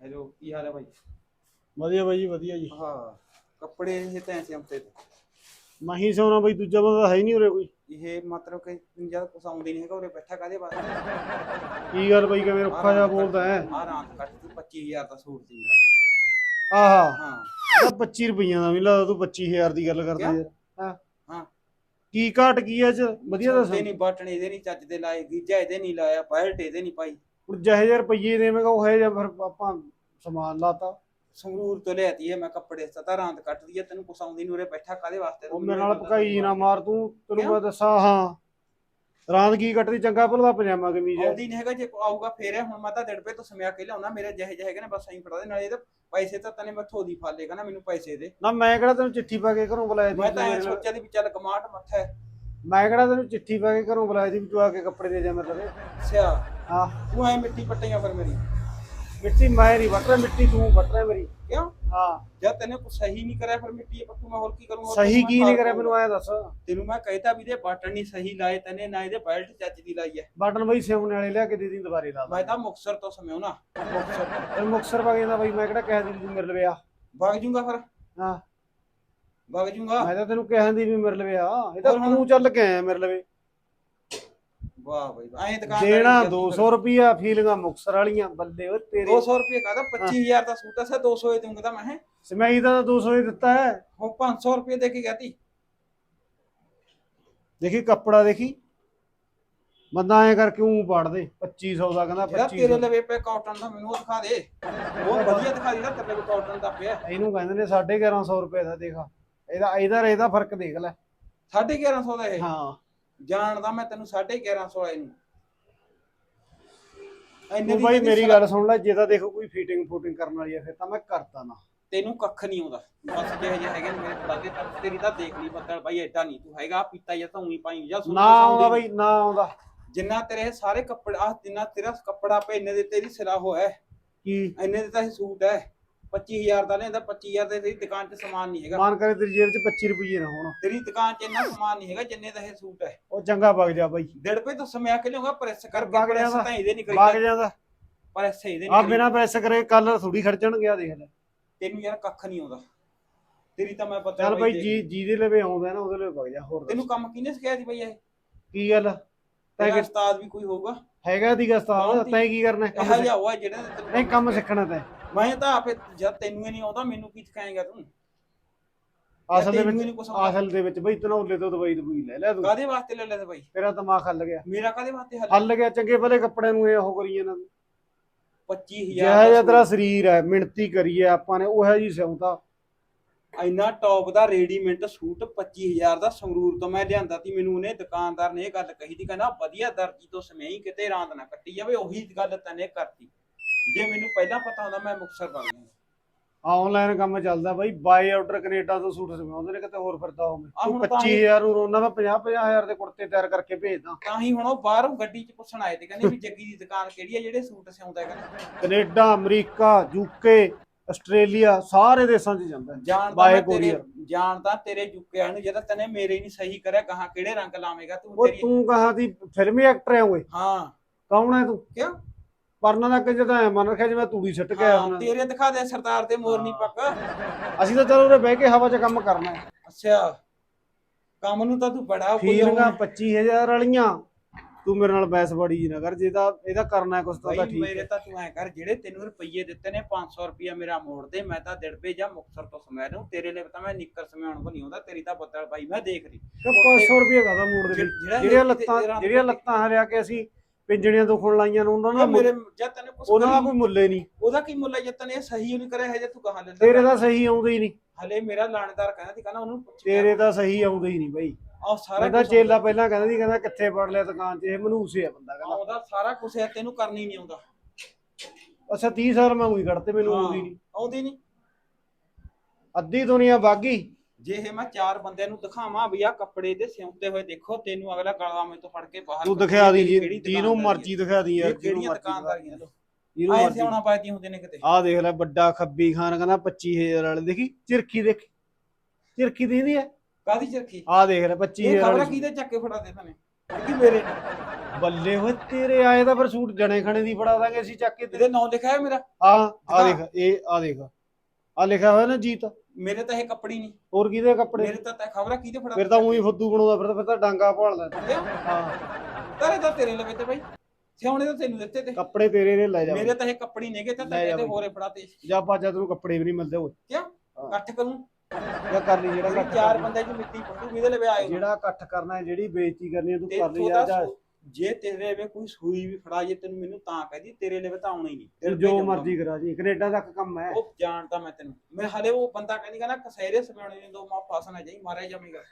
Hello ਕੀ ਹਾਲ ਹੈ ਭਾਈ ਵਧੀਆ ਬਾਈ ਜੀ ਵਧੀਆ ਜੀ। ਹਾਂ ਕੱਪੜੇ ਇਹ ਤਾਂ ਐਸੇ ਹਮਤੇ ਤੇ ਮਹੀਂ ਸੋਨਾ ਬਾਈ ਦੂਜਾ ਬੰਦਾ ਤਾਂ ਹੈ ਹੀ ਨਹੀਂ ਉਰੇ ਕੋਈ। ਇਹ ਮਤਲਬ ਕਿ ਜਦ ਕੁਛ ਆਉਂਦੇ ਨਹੀਂ ਹੈਗਾ ਉਰੇ ਬੈਠਾ ਕਾਦੇ ਵਾਸਤੇ? ਕੀ ਗੱਲ ਬਾਈ ਕਿਵੇਂ ਰੁੱਖਾ ਜਿਹਾ ਬੋਲਦਾ ਹੈ? ਆ ਰਾਤ ਕੱਟ ਤੂੰ 25000 ਦਾ ਸੂਟ ਸੀ ਮੇਰਾ। ਆਹਾ ਹਾਂ। ਇਹ 25 ਰੁਪਈਆਂ ਦਾ ਵੀ ਲੱਗਦਾ ਤੂੰ 25000 ਦੀ ਗੱਲ ਕਰਦਾ ਕਿਉਂ? ਯਾਰ ਹਾਂ? ਹਾਂ। ਕੀ ਘਾਟ ਕੀ ਐ ਚ? ਵਧੀਆ ਦੱਸ ਨਹੀਂ ਬਟਨ ਇਹਦੇ ਨਹੀਂ ਚੱਜ ਦੇ ਲਾਏ ਗੀਜਾ ਇਹਦੇ ਨਹੀਂ ਲਾਇਆ ਬੈਲਟ ਇਹਦੇ ਨਹੀਂ ਪਾਈ। ਹੁਣ ਜਿਹੇ ਜਿਹੇ ਰੁਪਈਏ ਦੇਵੇਂਗਾ ਉਹ ਹੈ ਜਾਂ ਫਿਰ ਆਪਾਂ ਸਮਾਨ ਲਾਤਾ। ਸੰਗਰੂਰ ਤੋਂ ਲਿਆਤੀ ਹੈ ਮੈਂ ਕੱਪੜੇ ਸਤਾ ਰਾਤ ਕੱਟਦੀ ਹੈ ਤੈਨੂੰ ਨਹੀਂ ਉਰੇ ਬੈਠਾ ਕਾਦੇ ਵਾਸਤੇ ਉਹ ਮੇਰੇ ਨਾਲ ਪਕਾਈ ਨਾ ਮਾਰ ਤੂੰ ਤੈਨੂੰ? ਮੈਂ ਦੱਸਾਂ ਹਾਂ। ਰਾਤ ਕੀ ਕੱਟਦੀ ਚੰਗਾ ਭਲਾ ਪਜਾਮਾ ਕਮੀਜ਼ ਹੈ। ਆਉਂਦੀ ਨਹੀਂ ਹੈਗਾ ਜੇ ਆਊਗਾ ਫੇਰ ਹੈ, ਹੁਣ ਮੈਂ ਤਾਂ ਡੇਢ ਰੁਪਏ ਤੋਂ ਸਮਿਆ ਕੇ ਲਿਆਉਣਾ ਮੇਰੇ ਜਿਹੇ ਜਿਹੇ ਹੈਗੇ ਨੇ ਬਸ ਐਂ ਫੜਾ ਦੇ ਨਾਲੇ ਇਹਦੇ ਪੈਸੇ ਤਾਂ ਤਨੇ ਮੈਥੋਂ ਦੀ ਫਾ ਲੇਗਾ ਨਾ ਮੈਨੂੰ ਪੈਸੇ ਦੇ। ਨਾ ਮੈਂ ਕਿਹੜਾ ਤੈਨੂੰ ਚਿੱਠੀ ਪਾ ਕੇ ਘਰੋਂ ਬੁਲਾਇਆ ਸੀ ਮੈਂ ਤਾਂ ਐ ਸੋਚਿਆ ਦੀ ਵੀ ਚੱਲ ਕਮਾਟ ਮੱਥਾ ਹੈ। ਮੈਂ ਕਿਹੜਾ ਤੈਨੂੰ ਚਿੱਠੀ ਪਾ ਕੇ ਘਰੋਂ ਬੁਲਾਇਆ ਸੀ ਵੀ ਤੂੰ ਆ ਕੇ ਕੱਪੜੇ ਦੇ ਜਾ ਮੇਰੇ ਲਵੇ? ਅੱਛਾ। ਹਾਂ। ਤੂੰ ਐ ਮਿੱਟੀ ਪੱਟੀਆਂ ਫਿਰ ਮੇਰੀ? ਮਿੱਟੀ ਮੈਂ ਨਹੀਂ ਵੱਟ ਰਿਹਾ ਮਿੱਟੀ ਤੂੰ ਵੱਟ ਰਿਹਾ ਮੇਰੀ। ਕਿਉਂ? ਹਾਂ। ਜਦ ਤੈਨੇ ਕੁਛ ਸਹੀ ਨਹੀਂ ਕਰਿਆ ਫਿਰ ਮਿੱਟੀ ਪੱਟੂ ਮੈਂ ਹੋਰ ਕੀ ਕਰੂੰਗਾ? ਸਹੀ ਕੀ ਨਹੀਂ ਕਰਿਆ ਮੈਨੂੰ ਐ ਦੱਸ। ਤੈਨੂੰ ਮੈਂ ਕਹਿਤਾ ਵੀ ਇਹਦੇ ਬਟਨ ਨਹੀਂ ਸਹੀ ਲਾਏ ਤਨੇ ਨਾ ਇਹਦੇ ਬੈਲਟ ਚੱਜ ਦੀ ਲਾਈ ਬਟਨ ਬਈ ਸਿਉਣ ਵਾਲੇ ਲਿਆ ਕੇ ਦੇ ਦੀ ਦੁਬਾਰੇ ਲਾ ਮੈਂ ਤਾਂ ਮੁਕਸਰ ਤੋਂ ਸਮਿਆਉਣਾ ਮੁਕਸਰ। ਤੋਂ ਤੇ ਮੁਕਸਰ ਵਗੇ ਦਾ ਬਈ ਮੈਂ ਕਿਹੜਾ ਕਹਿ ਦੀ ਤੂੰ ਮੇਰੇ ਲਵੇ ਆ। ਵਗ ਜੂੰਗਾ ਫਿਰ। ਹਾਂ। ਵਗ ਜੂੰਗਾ। ਮੈਂ ਤਾਂ ਤੈਨੂੰ ਕਹਿਣ ਦੀ ਵੀ ਮੇਰੇ ਲਵੇ ਆ। ਇਹ ਤਾਂ? ਤੂੰ ਚੱਲ ਕੇ ਆਇਆ ਮੇਰੇ ਲਵੇ। ਵਾਹ ਬਈ ਐਂ ਦੁਕਾਨ ਦੇਣਾ 200 ਰੁਪਿਆ ਫੀਲਿੰਗਾਂ ਮੁਕਸਰ ਵਾਲੀਆਂ ਬੱਲੇ ਓ ਤੇਰੇ। 200 ਰੁਪਏ ਕਹਦਾ? 25000 ਦਾ ਸੂਟ ਸਾ 200 ਹੀ ਦੂੰਗਾ ਤਾਂ ਮੈਂ। ਸਮੈਈ ਦਾ ਤਾਂ 200 ਹੀ ਦਿੱਤਾ ਹੈ। ਹੁਣ 500 ਰੁਪਏ ਦੇ ਕੇ ਗਈ ਦੇਖੀ ਕੱਪੜਾ ਦੇਖੀ। ਬੰਦਾ ਐ ਕਰਕੇ ਉਹ ਪਾੜ ਦੇ? 2500 ਦਾ ਕਹਿੰਦਾ ਜਿਹੜਾ ਤੇਰੇ 2500 ਲਵੇ ਪੇ ਕਾਟਨ ਦਾ ਮੈਨੂੰ ਉਹ ਦਿਖਾ ਦੇ। ਉਹ ਵਧੀਆ ਦਿਖਾ ਦੇ ਜਿਹੜਾ ਤੇਰੇ ਕਾਟਨ ਦਾ ਪਿਆ। ਇਹਨੂੰ ਕਹਿੰਦੇ ਨੇ 1150 ਰੁਪਏ ਦਾ ਦੇਖ। ਇਹਦਾ ਇਹਦਾ ਇਹਦਾ ਫ਼ਰਕ ਦੇਖ ਲੈ। 1150 ਦਾ ਇਹ? ਹਾਂ। ਜਾਣਦਾ ਮੈਂ ਤੈਨੂੰ 1150 ਵਾਲੇ ਨੂੰ। ਇੰਨੇ ਤੂੰ ਦੀ ਬਾਈ ਜਿਹੜੀ ਮੇਰੀ ਗੱਲ ਸੁਣ ਲੈ ਜੇ ਤਾਂ ਦੇਖੋ ਕੋਈ ਫਿਟਿੰਗ ਫੂਟਿੰਗ ਕਰਨ ਵਾਲੀ ਹੈ ਫਿਰ ਤਾਂ ਮੈਂ ਕਰਤਾ ਨਾ। ਤੈਨੂੰ ਕੱਖ ਨਹੀਂ ਆਉਂਦਾ। ਬਸ ਜਿਹੇ ਜਿਹੇ ਹੈਗੇ ਨੇ ਮੇਰੇ ਫੜਾ ਦੇ ਤਾਂ ਤੇਰੀ ਤਾਂ ਦੇਖ ਲਈ ਬੱਦਲ ਬਾਈ ਐਡਾ ਨਹੀਂ ਤੂੰ ਹੈਗਾ ਪੀਤਾ ਜਾਂ ਤਾਂ ਉਹੀ ਪਾਈ ਜਾਂ ਨਾ ਆਉਂਦਾ ਬਾਈ ਨਾ ਆਉਂਦਾ। ਜਿੰਨਾ ਤੇਰੇ ਸਾਰੇ ਕੱਪੜਾ ਆਹ ਜਿੰਨਾ ਤੇਰਾ ਕੱਪੜਾ ਪੇ ਇੰਨੇ ਦੇ ਤੇਰੀ ਸਿਲਾ ਹੋਇਆ। ਕੀ? ਇੰਨੇ ਦੇ ਤਾਂ ਇਹ ਸੂਟ ਹੈ। 25000 ਦਾ ਲੈਂਦਾ 25000 ਦੇ ਤੇਰੀ ਦੁਕਾਨ 'ਚ ਸਮਾਨ ਨਹੀਂ ਹੈਗਾ। ਮਾਨ ਕਰੇ ਤੇਰੀ ਜੇਬ 'ਚ 25 ਰੁਪਏ ਨਾ ਹੋਣ। ਤੇਰੀ ਦੁਕਾਨ 'ਚ ਇੰਨਾ ਸਮਾਨ ਨਹੀਂ ਹੈਗਾ ਜਿੰਨੇ ਦਾ ਇਹ ਸੂਟ ਹੈ। ਉਹ ਚੰਗਾ ਵਗ ਜਾ ਬਾਈ। ਡੇਢ ਰੁਪਏ ਤੋਂ ਸਮਿਆ ਕੇ ਲਿਆਉਂਗਾ ਪ੍ਰੈਸ ਕਰਕੇ ਵਗ ਪ੍ਰੈਸ ਜਾਂਦਾ। ਤਾਂ ਇਹਦੇ ਨਹੀਂ ਵਗ ਕਰੀ ਜਾਂਦਾ ਪ੍ਰੈਸ ਇਹਦੇ ਆ ਨਹੀਂ ਕਰੀ ਬਿਨਾ ਪ੍ਰੈਸ ਕਰੇ ਕੱਲ ਥੋੜੀ ਖਰਚਣ ਗਿਆ ਦੇਖ ਲੈ। ਤੈਨੂੰ ਯਾਰ ਕੱਖ ਨਹੀਂ ਆਉਂਦਾ। ਤੇਰੀ ਤਾਂ ਮੈਂ ਪਤਾ ਚੱਲ ਬਾਈ ਬਾਈ ਦੇਖ- ਜੀ ਜਿਹਦੇ ਲਵੇ ਆਉਂਦਾ ਨਾ ਉਹਦੇ ਲਵੇ ਵਗ ਜਾ ਹੋਰ ਦੱਸ। ਤੈਨੂੰ ਕੰਮ ਕਿਹਨੇ ਸਿਖਾਇਆ ਸੀ ਬਈ ਇਹ? ਕੀ ਗੱਲ? ਤੈਂ ਤੇਰਾ ਕਿ- ਉਸਤਾਦ ਵੀ ਕੋਈ ਹੋਊਗਾ? ਹੈਗਾ ਦੀ ਗਸਤਾਵ ਕੌਣ ਸੀ? ਤੈਂ ਕੀ ਕਰਨਾ ਹੈ? ਕੰਮ ਇਹੋ ਸਿੱਖ- ਜਿਹਾ ਹੋਇਆ ਜਿਹੜਾ ਤੈਨੂੰ ਨਹੀਂ ਕੰਮ ਸਿੱਖਣਾ ਤੈਂ ਮੈਂ ਤਾਂ ਆਪੇ ਜਦ ਤੈਨੂੰ ਹੀ ਨਹੀਂ ਆਉਂਦਾ ਮੈਨੂੰ ਕੀ ਸਿਖਾਏਗਾ ਤੂੰ? ਅਸਲ ਦੇ ਤੈਨੂੰ ਹੀ ਵਿੱਚ ਕੁਛ ਆਉਂਦਾ। ਅਸਲ ਦੇ ਵਿੱਚ ਬਈ ਤਨੌਲੇ ਤੋਂ ਦਵਾਈ ਦਵਾਈ ਲੈ ਲੈ ਤੂੰ। ਕਾਦੇ ਵਾਸਤੇ ਲੈ ਤੇ ਬਾਈ? ਤੇਰਾ ਦਿਮਾਗ ਹੱਲ ਗਿਆ। ਮੇਰਾ ਕਾਦੇ ਵਾਸਤੇ ਹੱਲ ਹੱਲ ਗਿਆ ਚੰਗੇ ਭਲੇ ਕੱਪੜਿਆਂ ਨੂੰ ਇਹ ਉਹ ਕਰੀ ਜਾਂਦਾ 25000 ਜਿਹੜਾ ਜਿਹਾ ਤੇਰਾ ਸਰੀਰ ਹੈ ਮਿਹਨਤੀ ਕਰੀਏ ਆਪਾਂ ਨੇ ਉਹੋ ਜੀ ਸਿਉਂਤਾ ਇੰਨਾ ਟੌਪ ਦਾ ਰੈਡੀਮੇਡ ਸੂਟ 25000 ਦਾ ਸੰਗਰੂਰ ਤੋਂ ਮੈਂ ਲਿਆਂਦਾ ਸੀ। ਮੈਨੂੰ ਉਹਨੇ ਦੁਕਾਨਦਾਰ ਨੇ ਇਹ ਗੱਲ ਕਹੀ ਸੀ ਕਹਿੰਦਾ ਵਧੀਆ ਦਰਜੀ ਤੋਂ ਸਮੇਈ ਕਿਤੇ ਰਾਂਦ ਨਾ ਕੱਟੀ ਜਾਵੇ ਉਹੀ ਗੱਲ ਤੈਨੇ ਕਰਤੀ। ਜੇ ਮੈਨੂੰ ਪਹਿਲਾਂ ਪਤਾ ਹੁੰਦਾ ਮੈਂ ਮੁਕਸਰ ਬਣ ਜਾਂਦਾ ਆਨਲਾਈਨ ਕੰਮ ਚੱਲਦਾ ਬਾਈ ਬਾਈ ਆਰਡਰ ਕੈਨੇਡਾ ਤੋਂ ਸੂਟ ਸਮਾਉਂਦੇ ਨੇ ਕਿਤੇ ਹੋਰ ਫਿਰਦਾ ਹੋਵੇ ਆਹ ਤੂੰ ਹੁਣ ਤਾਂ 25000 ਨੂੰ ਮੈਂ 50 50000 ਦੇ ਕੁੜਤੇ ਤਿਆਰ ਕਰਕੇ ਭੇਜਦਾ। ਤਾਂ ਹੀ ਹੁਣ ਉਹ ਬਾਹਰੋਂ ਗੱਡੀ 'ਚ ਪੁੱਛਣ ਆਏ ਤੇ ਕਹਿੰਦੇ ਵੀ ਜੱਗੀ ਦੀ ਦੁਕਾਨ ਕਿਹੜੀ ਹੈ ਜਿਹੜੇ ਸੂਟ ਸਿਉਂਦਾ ਹੈਗਾ। ਕੈਨੇਡਾ ਅਮਰੀਕਾ ਯੂਕੇ ਆਸਟ੍ਰੇਲੀਆ ਸਾਰੇ ਦੇਸ਼ਾਂ 'ਚ ਜਾਂਦਾ। ਹੈ। By ਮੈਂ ਤੇਰੇ courier। ਜਾਣਦਾ ਤੇਰੇ ਜੁੱਕਿਆਂ ਨੂੰ ਜਿਹੜਾ ਤੈਨੇ ਮੇਰੇ ਨਹੀਂ ਸਹੀ ਕਰਿਆ ਕਹਾ ਕਿਹੜੇ ਰੰਗ ਲਾਵੇਂਗਾ ਤੂੰ ਉਹ ਤੇਰੀ ਤੂੰ ਕਹਾਂ ਦੀ ਫਿਲਮੀ ਐਕਟਰ ਹੈ ਓਏ। ਹਾਂ। ਕੌਣ ਹੈ ਤੂੰ? ਕਿਉਂ? ਪਰਨਾ ਦਾ ਕਿ ਜਦਾ ਮਨ ਰੱਖਿਆ ਜਿਵੇਂ ਤੂੜੀ ਛੱਟ ਕੇ ਆਇਆ ਹਾਂ, ਹੁਣ ਤੇਰੇ ਦਿਖਾ ਦੇ ਸਰਦਾਰ ਤੇ ਮੋਰਨੀ ਪੱਕ। ਅਸੀਂ ਤਾਂ ਚਲੋ ਉਰੇ ਬਹਿ ਕੇ ਹਵਾ 'ਚ ਕੰਮ ਕਰਨਾ ਹੈ। ਅੱਛਾ ਕੰਮ ਨੂੰ ਤਾਂ ਤੂੰ ਬੜਾ ਕੋਈ ਫੀਲਿੰਗਾਂ 25000 ਵਾਲੀਆਂ। ਤੂੰ ਮੇਰੇ ਨਾਲ ਬੈਸ ਬੜੀ ਜੀ ਨਾ ਕਰ ਜੇ ਤਾਂ ਇਹਦਾ ਕਰਨਾ ਹੈ ਕੁਛ ਤਾਂ ਭਾਈ ਠੀਕ ਮੇਰੇ ਹੈ। ਤਾਂ ਤੂੰ ਐ ਕਰ ਜਿਹੜੇ ਤੈਨੂੰ ਰੁਪਈਏ ਦਿੱਤੇ ਨੇ 500 ਰੁਪਈਆ ਮੇਰਾ ਮੋੜ ਦੇ ਮੈਂ ਤਾਂ ਦਿੜਪੇ ਜਾਂ ਮੁਕਸਰ ਤੋਂ ਸਮੈ ਲਊ ਤੇਰੇ ਲਈ ਤਾਂ ਮੈਂ ਨਿੱਕਰ ਸਮਿਆਉਣ ਕੋ ਨਹੀਂ ਆਉਂਦਾ ਤੇਰੀ ਤਾਂ ਬੱਦਲ ਭਾਈ ਮੈਂ ਦੇਖ ਲਈ 500 ਰੁਪਏ ਕਾਦਾ ਮੋੜ ਦੇ ਜਿਹੜਾ- ਜਿਹੜਾ ਜਿਹੜੀਆਂ ਲੱਤਾਂ ਜਿਹੜੀਆਂ ਲੱਤਾਂ ਹਰਿਆ ਕੇ ਅਸੀਂ ਪਿੰਜਣੀਆਂ ਦੁਖਣ ਲਾਈਆਂ ਨੇ ਉਹਨਾਂ ਦਾ ਮੇਰੇ ਮੁੱਲ- ਜਦ ਤੈਨੂੰ ਕੁਝ ਉਹਨਾਂ ਦਾ ਕੋਈ ਮੁੱਲ ਹੀ ਨਹੀਂ। ਉਹਦਾ ਕੀ ਮੁੱਲ ਹੈ ਜਦ ਤੈਨੂੰ ਇਹ ਸਹੀ ਨਹੀਂ ਕਰਿਆ ਹਜੇ ਤੂੰ ਕਹਾਂ ਲੈਂਦਾ? ਤੇਰੇ ਤਾਂ ਸਹੀ ਆਉਂਦੇ ਹੀ ਨਹੀਂ। ਹਲੇ ਮੇਰਾ ਲਾਣੇਦਾਰ ਕਹਿੰਦਾ ਸੀ ਕਹਿੰਦਾ ਉਹਨੂੰ ਪੁੱਛ ਤੇਰੇ ਤਾਂ ਸਹੀ ਆਉਂਦੇ ਹੀ ਨਹੀਂ ਬਾਈ। ਆ ਸਾਰਾ ਕੁਛ ਚੇਲਾ ਪਹਿਲਾਂ ਕਹਿੰਦਾ ਸੀ ਕਹਿੰਦਾ ਕਿੱਥੇ ਪੜ ਲਿਆ ਦੁਕਾਨ 'ਚ ਇਹ ਮਨੂਸੇ ਆ ਬੰਦਾ ਕਹਿੰਦਾ। ਆਉਂਦਾ ਸਾਰਾ ਕੁਝ ਹੈ ਤੈਨੂੰ ਕਰਨੀ ਨਹੀਂ ਆਉਂਦਾ। ਅੱਛਾ 30 ਸਾਲ ਮੈਂ ਉਹੀ ਕੱਢਤੇ ਮੈਨੂੰ ਹਾਂ। ਆਉਂਦੀ ਨਹੀਂ। ਆਉਂਦੀ ਨਹੀਂ। ਅੱਧੀ ਦੁਨੀਆ ਬਾਗੀ। ਜੇ ਇਹ ਮੈਂ ਚਾਰ ਬੰਦਿਆਂ ਨੂੰ ਦਿਖਾਵਾਂ ਵੀ ਆ ਕੱਪੜੇ ਦੇ ਸਿਉਂਤੇ ਹੋਏ ਦੇਖੋ ਤੈਨੂੰ ਅਗਲਾ ਗਲਾ ਮੇ ਤੋਂ ਫੜ ਕੇ ਬਾਹਰ ਤੂੰ ਦਿਖਾ ਦੀ ਜੀ ਜਿਹਨੂੰ ਮਰਜ਼ੀ ਦਿਖਾ ਦੀ ਹੈ। ਯਾਰ ਇਹ ਕਿਹੜੀਆਂ ਦੁਕਾਨਦਾਰੀਆਂ। ਲੋ ਜਿਹਨੂੰ ਆਏ ਮਰਜ਼ੀ ਸਿਆਉਣਾ ਪਾਈਆਂ ਹੁੰਦੇ ਨੇ ਕਿਤੇ। ਆਹ ਦੇਖ ਲੈ ਵੱਡਾ ਖੱਬੀ ਖਾਨ ਕਹਿੰਦਾ 25000 ਵਾਲੇ। ਦੇਖੀ ਚਿਰਖੀ ਦੇਖ ਚਿਰਖੀ ਦੀਦੀ ਹੈ ਕਾਦੀ ਚਰਖੀ? ਆਹ ਦੇਖ ਲੈ ਇਹ 25000 ਖਬਰ ਵਾਲੀ। ਕਿਹਦੇ ਚੱਕ ਕੇ ਫੜਾ ਦੇ ਤਨੇ ਕਿ ਮੇਰੇ। ਬੱਲੇ ਹੋਏ ਤੇਰੇ ਆਏ ਤਾਂ ਫਿਰ ਸੂਟ ਜਣੇ ਖਣੇ ਦੀ ਫੜਾ ਦਾਂਗੇ ਅਸੀਂ ਚੱਕ ਕੇ। ਇਹਦੇ ਨਾਂ ਲਿਖਿਆ ਹੈ ਮੇਰਾ? ਆ ਆ। ਦੇਖ। ਇਹ ਆ ਦੇਖ। ਆ ਲਿਖਿਆ ਹੋਇਆ ਨਾ ਜੀਤ? ਮੇਰੇ ਤਾਂ ਇਹ ਕੱਪੜੀ ਨਹੀਂ। ਹੋਰ ਕਿਹਦੇ ਕੱਪੜੇ? ਮੇਰੇ ਤਾਂ ਤੈ ਖਬਰ ਕਿਹਦੇ ਫੜਾ? ਫਿਰ ਤਾਂ ਉਹੀ ਫੁੱਦੂ ਬਣਾਉਂਦਾ ਫਿਰ ਤਾਂ ਫਿਰ ਤਾਂ ਡਾਂਗਾ ਭਾਲਦਾ। ਕਿਉਂ? ਹਾਂ ਤੇਰੇ ਤਾਂ ਤੇਰੇ ਲਵੇ ਤੇ ਬਾਈ। ਸਿਆਉਣੇ ਤਾਂ ਤੈਨੂੰ ਦਿੱਤੇ ਤੇ। ਕੱਪੜੇ ਤੇਰੇ ਨੇ ਲੈ ਜਾ ਮੇਰੇ ਤਾਂ ਇਹ ਕੱਪੜੀ ਨੇਗੇ ਤਾਂ ਲੈ ਜਾ ਤੇ ਬਈ। ਹੋਰੇ ਫੜਾ ਤੇ ਜਾ ਬਾਜਾ ਤੈਨੂੰ ਕੱਪੜੇ ਵੀ ਨਹੀਂ ਮਿਲਦੇ ਓਏ। ਇਕੱਠ ਕਰੂੰ? ਜਾਂ ਕਰ ਲਈ ਜਿਹੜਾ ਇਕੱਠ ਚਾਰ ਕਰਨਾ। ਬੰਦੇ ਚ ਮਿੱਟੀ ਪੱਟੂ ਕਿਹਦੇ ਲਵੇ ਆਏ ਜਿਹੜਾ ਇਕੱਠ ਕਰਨਾ ਹੈ ਜਿਹੜੀ ਬੇਇੱਜ਼ਤੀ ਕਰਨੀ ਹੈ ਤੂੰ ਤੇ ਕਰ ਲਈ ਤੂੰ ਜਾ। ਜਾ ਤੇਰੇ ਲਵੇ ਕੋਈ ਸੂਈ ਵੀ ਫੜਾ ਜੇ ਤੈਨੂੰ ਮੈਨੂੰ ਤਾਂ ਕਹਦੀ ਤੇਰੇ ਲਵੇ ਤਾਂ ਆਉਣਾ ਹੀ ਨਹੀਂ। ਫਿਰ ਜੋ ਮਰਜ਼ੀ ਕਰਾ ਜੀ ਕੈਨੇਡਾ ਤੱਕ ਕੰਮ ਹੈ। ਉਹ ਜਾਣਦਾ ਮੈਂ ਤੈਨੂੰ। ਮੈਂ ਹਲੇ ਉਹ ਬੰਦਾ ਕਹਿੰਦੀ ਕਹਿੰਦਾ ਕਸੇਰੇ ਸਮਿਆਉਣੇ ਨੇ ਦੋ ਮਾ ਫਸਣਾ ਜਾਈ ਮਾਰਿਆ ਜਾਵੇਗਾ।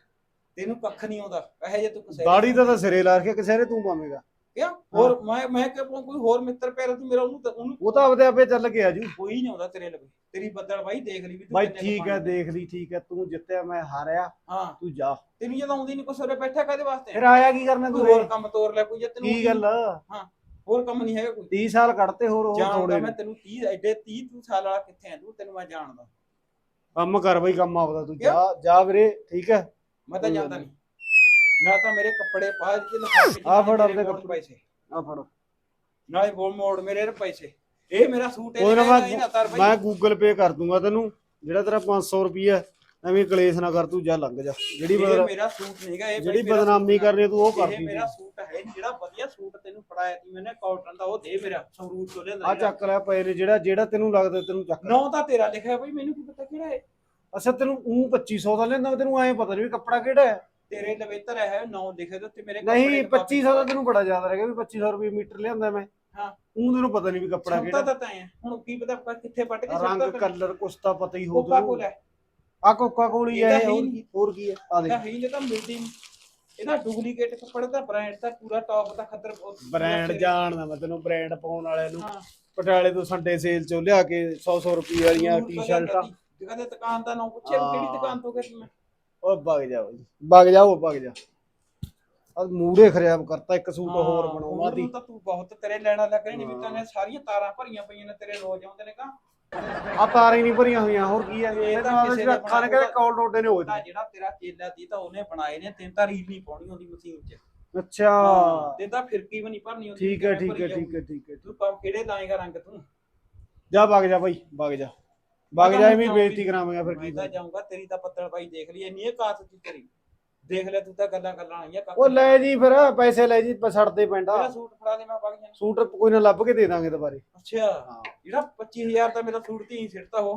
ਤੈਨੂੰ ਕੱਖ ਨਹੀਂ ਆਉਂਦਾ ਕਹੇ ਜੇ ਤੂੰ ਕਸੇਰੇ ਦਾੜੀ ਦਾ ਤਾਂ ਸਿਰੇ ਲਾ ਕੇ ਕਿਸੇ ਨੇ ਤੂੰ ਪਾਵੇਂਗਾ। ਕਿਉਂ ਹੋਰ ਮੈਂ ਮੈਂ ਕਿ ਕੋਈ ਹੋਰ ਮਿੱਤਰ ਪੈਰ ਤੂੰ ਮੇਰਾ ਉਹਨੂੰ ਉਹਨੂੰ ਉਹ ਤਾਂ ਆਪਦੇ ਆਪੇ ਚੱਲ ਕੇ ਆਜੂ ਕੋਈ ਨਹੀਂ ਆਉਂਦਾ ਤੇਰੇ ਲਵੇ। ਤੇਰੀ ਬੱਦਲ ਬਾਈ ਦੇਖ ਲਈ ਵੀ ਤੂੰ ਬਾਈ ਠੀਕ ਹੈ ਦੇਖ ਲਈ ਠੀਕ ਹੈ। ਤੂੰ ਜਿੱਤਿਆ ਮੈਂ ਹਾਰਿਆ। ਹਾਂ। ਤੂੰ ਜਾ। ਤੈਨੂੰ ਜਦੋਂ ਆਉਂਦੀ ਨਹੀਂ ਕੋਈ ਸੋਰੇ ਬੈਠਾ ਕਾਦੇ ਵਾਸਤੇ? ਫਿਰ ਆਇਆ ਕੀ ਕਰਨਾ ਕੋਈ ਤੂੰ ਹੋਰ? ਕੰਮ ਤੋਰ ਲੈ ਕੋਈ ਜੇ ਤੈਨੂੰ ਕੀ ਗੱਲ? ਹੋਰ ਕੰਮ ਨਹੀਂ ਹੈਗਾ ਕੋਈ। 30 ਸਾਲ ਕੱਢਤੇ ਹੋਰ ਹੋਰ ਥੋੜੇ ਮੈਂ ਤੈਨੂੰ 30 ਐਡੇ 30 ਤੂੰ ਸਾਲ ਵਾਲਾ ਕਿੱਥੇ ਆ ਤੂੰ? ਤੈਨੂੰ ਮੈਂ ਜਾਣਦਾ। ਕੰਮ ਕਰ ਬਈ ਕੰਮ ਆਪਦਾ ਤੂੰ ਜਾ ਜਾ ਵੀਰੇ ਠੀਕ ਹੈ? ਮੈਂ ਤਾਂ ਗੱਲ ਨਹੀਂ। ਨਾ ਤਾਂ ਮੇਰੇ ਕੱਪੜੇ ਪਾ ਕੇ ਕੇ ਆਹ ਫੜ ਆਪਦੇ ਕੱਪੜੇ। ਪੈਸੇ ਆ ਫੜ। ਨਾਲੇ ਬੋਲ ਮੋੜ ਮੇਰੇ ਪੈਸੇ ਇਹ ਮੇਰਾ ਸੂਟ ਕੋਈ ਨਾ ਮੈਂ- ਮੈਂ ਗੂਗਲ ਪੇ ਕਰ ਦੂੰਗਾ ਤੈਨੂੰ। ਜਿਹੜਾ ਤੇਰਾ 500 ਰੁਪਈਆ ਐਵੇਂ ਕਲੇਸ਼ ਨਾ ਕਰ ਤੂੰ ਜਾ ਲੰਘ ਜਾ। ਜਿਹੜੀ ਇਹ ਮੇਰਾ ਸੂਟ ਨਹੀਂਗਾ ਇਹ ਜਿਹੜੀ ਮੇਰਾ ਬਦਨਾਮੀ ਸੂਟ ਆ। ਕਰਨੀ ਆ ਤੂੰ ਉਹ ਇਹ ਕਰਦੀ ਮੇਰਾ ਸੂਟ ਹੈ ਨੀ, ਜਿਹੜਾ ਵਧੀਆ ਸੂਟ ਤੈਨੂੰ ਫੜਾਇਆ ਸੀ ਮੈਨੇ ਕਾਟਨ ਦਾ ਉਹ ਦੇ ਮੇਰਾ ਸੰਗਰੂਰ ਤੋਂ ਲਿਆਂਦਾ ਆ ਚੱਕ ਲੈ ਪਏ ਨੇ ਜਿਹੜਾ ਜਿਹੜਾ ਤੈਨੂੰ ਲੱਗਦਾ ਤੈਨੂੰ ਚੱਕ ਲੈ। ਨੌ ਤਾਂ ਤੇਰਾ ਲਿਖਿਆ ਬਈ ਮੈਨੂੰ ਕੀ ਪਤਾ ਕਿਹੜਾ ਹੈ ਅੱਛਾ ਤੈਨੂੰ ਉਹ 2500 ਦਾ ਲੈਂਦਾ ਤੈਨੂੰ ਐਂ ਪਤਾ ਨਹੀਂ ਵੀ ਕੱਪੜਾ ਕਿਹੜਾ ਹੈ। ਤੇਰੇ ਲਵੇਤਰ ਹੈ ਨੌ ਲਿਖੇ ਤੇ ਮੇਰੇ ਨਹੀਂ ਕੱਪੜੇ ਪਾ ਕੇ 2500 ਦਾ ਤੈਨੂੰ ਬੜਾ ਜ਼ਿਆਦਾ ਰਹਿ ਗਿਆ ਵੀ 2500 ਰੁਪਏ ਮੀਟਰ ਲਿਆਂਦਾ ਮੈਂ। ਹਾਂ। ਉਹ ਤੈਨੂੰ ਪਤਾ ਨਹੀਂ ਵੀ ਕੱਪੜਾ ਕਿਹੜਾ। ਤਾਂ ਤਾਂ ਹੈ। ਹੁਣ ਕੀ ਪਤਾ ਆਪਾਂ ਕਿੱਥੇ ਪੱਟ ਕੇ ਰੰਗ ਕਲਰ ਕੁਛ ਤਾਂ ਪਤਾ ਹੀ ਹੋ ਕੋਕਾ ਕੋਲਾ ਆ ਕੋਕਾ ਕੋਲੀ ਹੈ ਤਾਂ ਹੋਰ ਹੈ ਕੀ ਹੋਰ ਕੀ ਹੈ? ਆ ਦੇਖ। ਹੀ ਨਹੀਂ ਤਾਂ ਮਿਲਦੀ। ਇਹਦਾ ਡੁਪਲੀਕੇਟ ਕੱਪੜਾ ਦਾ ਬ੍ਰਾਂਡ ਤਾਂ ਪੂਰਾ ਟੌਪ ਦਾ ਖੱਦਰ ਬ੍ਰਾਂਡ ਜਾਣਦਾ ਮੈਂ ਤੈਨੂੰ ਬ੍ਰਾਂਡ ਪਾਉਣ ਵਾਲਿਆਂ ਨੂੰ। ਪਟਿਆਲੇ ਤੋਂ ਸੰਡੇ ਸੇਲ ਚੋਂ ਲਿਆ ਕੇ 100 100 ਰੁਪਏ ਵਾਲੀਆਂ ਟੀ-ਸ਼ਰਟਾਂ ਤੇ ਦੁਕਾਨ ਦਾ ਨਾਮ ਪੁੱਛਿਆ ਕਿਹੜੀ। ਦੁਕਾਨ ਤੋਂ ਗਿਆ ਮੈਂ? ਉਹ ਵਗ ਜਾ ਬਈ ਵਗ ਜਾ ਉਹ ਵਗ ਜਾ। ਆ ਮੂੜੇ ਖਰਾਬ ਕਰਤਾ ਇੱਕ ਸੂਟ ਹੋਰ ਬਣਾਉਣਾ ਦੀ। ਨੂੰ ਤਾਂ ਤੂੰ ਬਹੁਤ ਤੇਰੇ ਲੈਣਾ ਲੱਗ ਰਹੇ ਨੇ ਵੀ ਤਾਂ ਸਾਰੀਆਂ ਤਾਰਾਂ ਭਰੀਆਂ ਪਈਆਂ ਨੇ ਤੇਰੇ ਰੋਜ਼ ਆਉਂਦੇ ਨੇ ਕਾ ਆ ਤਾਰਾਂ ਹੀ ਨਹੀਂ ਭਰੀਆਂ ਹੋਈਆਂ ਹੋਰ ਕੀ ਹੈ ਇਹ ਤਾਂ ਕਿਸੇ ਨੇ ਅੱਖਾਂ ਨੇ ਕਹਿੰਦੇ ਕੌਲ ਡੋਡੇ ਨੇ ਹੋ ਤਾਂ ਜਿਹੜਾ ਤੇਰਾ ਚੇਲਾ ਦੀ ਤਾਂ ਉਹਨੇ ਬਣਾਏ ਨੇ ਤੈਨੂੰ ਤਾਂ ਰੀਲ ਨਹੀਂ ਪਾਉਣੀ ਹੁੰਦੀ ਮਸ਼ੀਨ 'ਚ। ਅੱਛਾ। ਤੇ ਤਾਂ ਫਿਰਕੀ ਵੀ ਨਹੀਂ ਭਰਨੀ ਹੁੰਦੀ ਠੀਕ ਹੈ ਠੀਕ ਹੈ ਠੀਕ ਹੈ ਠੀਕ ਹੈ ਤੂੰ ਕਿਹੜੇ ਲਾਏਗਾ ਰੰਗ ਤੂੰ? ਜਾ ਵਗ ਜਾ ਬਾਈ ਵਗ ਜਾ। ਵਗ ਜਾ ਐਵੇਂ ਬੇਇੱਜ਼ਤੀ ਕਰਾਵਾਂਗਾ ਫਿਰ ਕੀ ਮੈਂ ਤਾਂ ਜਾਊਂਗਾ ਤੇਰੀ ਤਾਂ ਪੱਤਲ ਬਾਈ ਦੇਖ ਲਈ ਇੰਨੀ ਕਾਤ ਦੀ ਤੇਰੀ। ਦੇਖ ਲੈ ਤੂੰ ਤਾਂ ਗੱਲਾਂ ਗੱਲਾਂ ਆਈਆਂ ਕੱਖ ਉਹ ਲੈ ਜੀ ਫਿਰ ਪੈਸੇ ਲੈ ਜੀ ਛੱਡਦੇ ਪਿੰਡਾ ਮੇਰਾ ਸੂਟ ਫੜਾ ਦੇ ਮੈਂ ਵਗ ਜਾਣਾ। ਸੂਟ ਕੋਈ ਨਾ ਲੱਭ ਕੇ ਦੇ ਦਾਂਗੇ ਦੁਬਾਰੇ। ਅੱਛਾ ਹਾਂ ਜਿਹੜਾ 25000 ਦਾ ਮੇਰਾ ਸੂਟ ਤੀ ਸਿੱਟਦਾ ਹੋ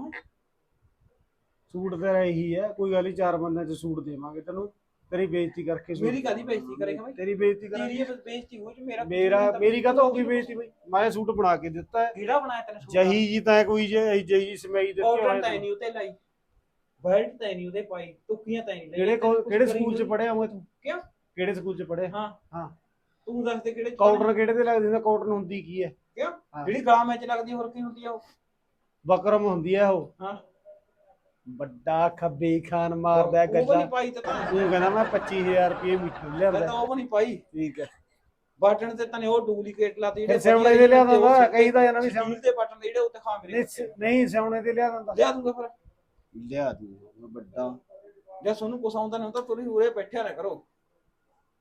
ਸੂਟ ਤੇਰਾ ਇਹੀ ਹੈ ਕੋਈ ਗੱਲ ਨਹੀਂ ਚਾਰ ਬੰਦਿਆਂ ਚ ਸੂਟ ਦੇਵਾਂਗੇ ਤੈਨੂੰ। ਤੇਰੀ ਬੇਇੱਜ਼ਤੀ ਕਰਕੇ ਮੇਰੀ ਕਾਦੀ ਬੇਇੱਜ਼ਤੀ ਕਰੇਗਾ ਬਾਈ? ਤੇਰੀ ਬੇਇੱਜ਼ਤੀ ਕਰਾਂਗੇ ਤੇਰੀ ਇਹ ਬੇਇੱਜ਼ਤੀ ਹੋ ਚ ਮੇਰਾ ਮੇਰਾ ਨਹੀਂ ਮੇਰੀ ਕਾ ਤਾਂ ਹੋ ਗਈ ਬੇਇੱਜ਼ਤੀ ਬਈ? ਮੈਂ ਸੂਟ ਬਣਾ ਕੇ ਦਿੱਤਾ ਹੈ। ਕਿਹੜਾ ਬਣਾਇਆ ਤੈਨੇ ਸੂਟ? ਜਹੀ ਜੀ ਤਾਂ ਕੋਈ ਜਹੀ ਜਹੀ ਸਮਈ ਦਿੱਤੀ ਕਾਟਨ ਹੋਏ ਤਾਂ ਨਹੀਂ ਉਤੇ ਲਾਈ। ਬੈਲਟ ਤਾਂ ਨਹੀਂ ਉਹਦੇ ਪਾਈ। ਟੁੱਕੀਆਂ ਤਾਂ ਨਹੀਂ ਕਿਹੜੇ ਕੋਲ- ਕਿਹੜੇ ਸਕੂਲ ਚ ਪੜਿਆ ਮੈਂ ਤੂੰ? ਕਿਉਂ? ਕਿਹੜੇ ਸਕੂਲ ਚ ਪੜਿਆ ਹਾਂ। ਹਾਂ। ਤੂੰ ਦੱਸ ਦੇ ਕਿਹੜੇ ਕਾਊਂਟਰ ਕਿਹੜੇ ਤੇ ਲੱਗਦੀ ਹੁੰਦਾ? ਕਾਊਂਟਰ ਹੁੰਦੀ ਕੀ ਹੈ। ਜਿਹੜੀ ਗਾਂ ਵਿੱਚ ਲੱਗਦੀ ਹੋਰ ਕੀ ਹੁੰਦੀ ਆ ਉਹ? ਬਕਰਮ ਹੁੰਦੀ ਹੈ ਉਹ। ਹਾਂ। ਵੱਡਾ ਖੱਬੇ ਖਾਨ ਮਾਰਦਾ ਉਹ ਨਹੀਂ ਪਾਈ ਤਾਂ ਤਾਂ ਤੂੰ ਕਹਿੰਦਾ ਮੈਂ 25000 ਰੁਪਏ ਮੀਟਰ ਮੈਂ ਲਿਆਂਦਾ ਤਾਂ ਉਹ ਵੀ ਨਹੀਂ ਪਾਈ। ਠੀਕ ਹੈ। ਬਟਨ ਤੇ ਤਨੇ ਉਹ ਡੁਪਲੀਕੇਟ ਲਾਤੇ ਫਿਰ ਸਿਉਣੇ ਦੇ ਲਿਆ ਦਿੰਦਾ ਕਈ ਤਾਂ ਇਹਨਾਂ ਵੀ ਸਿਉਣੇ ਸਟੀਲ ਦੇ ਬਟਨ ਜਿਹੜੇ ਉੱਤੇ ਖਾ ਮੇਰੇ ਨਹੀਂ ਸ- ਨਹੀਂ ਸਿਉਣੇ ਤੇ ਲਿਆ ਦਿੰਦਾ। ਲਿਆ ਦੂੰਗਾ ਫਿਰ। ਲਿਆ ਦੂੰਗਾ ਵੱਡਾ। ਜੇ ਤੁਹਾਨੂੰ ਕੁਛ ਆਉਂਦਾ ਨਹੀਂ ਹੁੰਦਾ ਤੁਸੀਂ ਉਰੇ ਬੈਠਿਆ ਨਾ ਕਰੋ।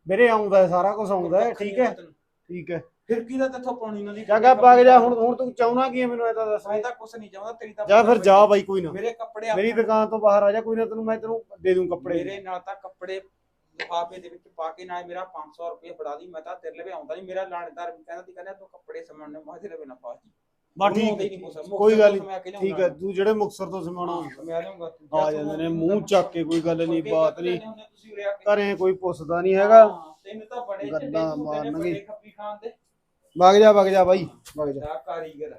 ਮੇਰੇ ਆਉਂਦਾ ਹੈ, ਸਾਰਾ ਕੁਝ ਆਉਂਦਾ ਹੈ ਠੀਕ ਹੈ। ਤੈਨੂੰ। ਠੀਕ ਹੈ। ਫਿਰ ਕੀ ਦਾ ਤੇਥੋਂ ਪਾਉਣੀ ਨਾ ਦੀ? ਚੰਗਾ ਵਗ ਜਾ ਹੁਣ ਹੁਣ ਤੂੰ ਚਾਹਣਾ ਕੀ ਹੈ ਮੈਨੂੰ ਇਹ ਤਾਂ ਦੱਸ। ਮੈਂ ਤਾਂ ਕੁਛ ਨਹੀਂ ਚਾਹੁੰਦਾ ਤੇਰੀ ਤਾਂ ਜਾ ਫਿਰ ਜਾ ਬਾਈ ਕੋਈ ਨਾ। ਮੇਰੇ ਕੱਪੜੇ ਮੇਰੀ ਦੁਕਾਨ ਤੋਂ ਬਾਹਰ ਆ ਜਾ ਕੋਈ ਨਾ ਤੈਨੂੰ ਮੈਂ ਤੈਨੂੰ ਦੇ ਦੂੰ ਕੱਪੜੇ। ਮੇਰੇ ਨਾਲ ਤਾਂ ਕੱਪੜੇ ਲਿਫਾਫੇ ਦੇ ਵਿੱਚ ਪਾ ਕੇ ਨਾਲ ਮੇਰਾ 500 ਰੁਪਏ ਫੜਾ ਦੀ ਮੈਂ ਤਾਂ ਤੇਰੇ ਲਵੇ ਆਉਂਦਾ ਨਹੀਂ। ਮੇਰਾ ਲਾਣੇਦਾਰ ਵੀ ਕਹਿੰਦਾ ਸੀ ਕਹਿੰਦਾ ਤੂੰ ਕੱਪੜੇ ਸਮਾਉਣੇ ਮੈਂ ਤੇਰੇ ਲਵੇ ਨਾ ਪਾ ਜੀ ਬਾ ਠੀਕ ਕੋਈ ਗੱਲ ਨਹੀਂ ਠੀਕ ਹੈ ਤੂੰ ਜਿਹੜੇ ਮੁਕਸਰ ਤੋਂ ਸਮਾਣਾ ਮੈਂ ਆ ਜਾਂਦੇ ਨੇ ਮੂੰਹ ਚੱਕ ਕੇ ਕੋਈ ਗੱਲ ਨਹੀਂ ਬਾਤ ਨਹੀਂ। ਘਰੇ ਕੋਈ ਪੁੱਛਦਾ ਨਹੀਂ ਹੈਗਾ। ਹਾਂ, ਤੈਨੂੰ ਤਾਂ ਬੜੇ ਗੱਲਾਂ ਮਾਰਨਗੇ। ਵੱਡੇ ਖੱਪੀ ਖਾਨ ਦੇ। ਵਗ ਜਾ ਵਗ ਜਾ ਬਾਈ ਵਗ ਜਾ ਕਾਰੀਗਰ।